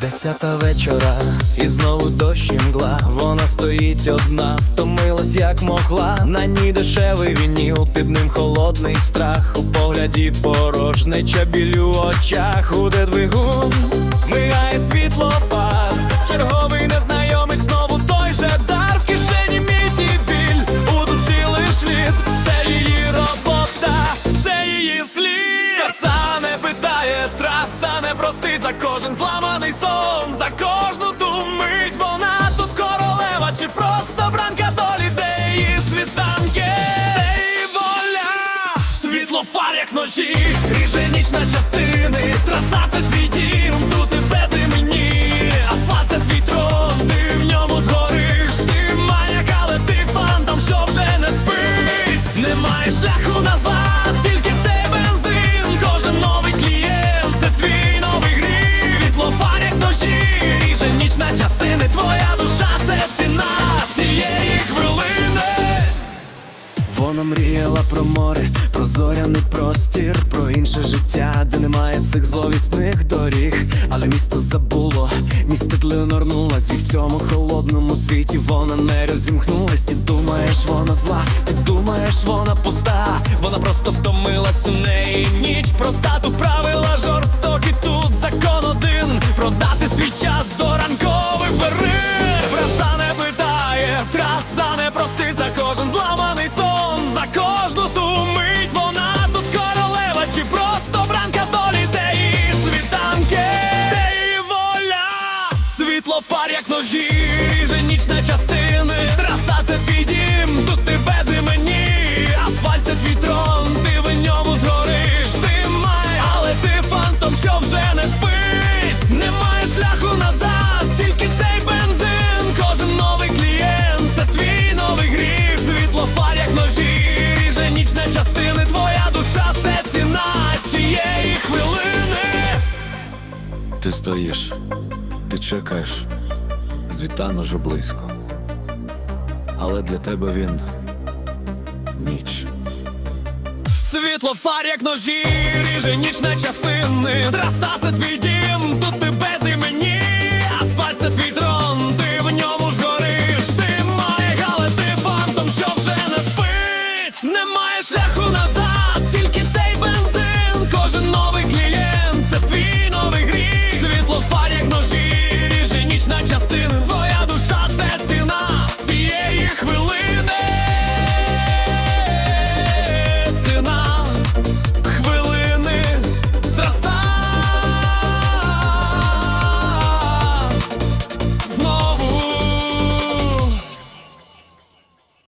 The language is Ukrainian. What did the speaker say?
Десята вечора, і знову дощ і мгла. Вона стоїть одна, втомилась як могла. На ній дешевий вініл, під ним холодний страх. У погляді порожнеча біль у очах, уде двигун, мигає світло фар. Черговий кожен зламаний сон, за кожну ту мить вона тут королева, чи просто бранка долі, де її світанки, де її воля, світло фар, як ночі, ріже ніч на Вона мріяла про море, про зоряний простір, про інше життя, де немає цих зловісних доріг. Але місто забуло, міститлю норнулась від цьому холодному світі. Вона не розімкнулась. Ти думаєш, вона зла, ти думаєш, вона пуста. Вона просто втомилась у неї ніч проста. Правила фар, як ножі, ріже ніч на частини, траса це твій дім, тут ти без імені, асфальт це твій трон, ти в ньому згориш, ти має, але ти фантом, що вже не спить, немає шляху назад, тільки цей бензин, кожен новий клієнт, це твій новий гріх, світло фар, як ножі, ріже ніч на частини, твоя душа, це ціна цієї хвилини. Ти стоїш, ти чекаєш, звітан уже близько. Але для тебе він ніч. Світло фар, як ножі, ріже ніч на частини. Траса це твій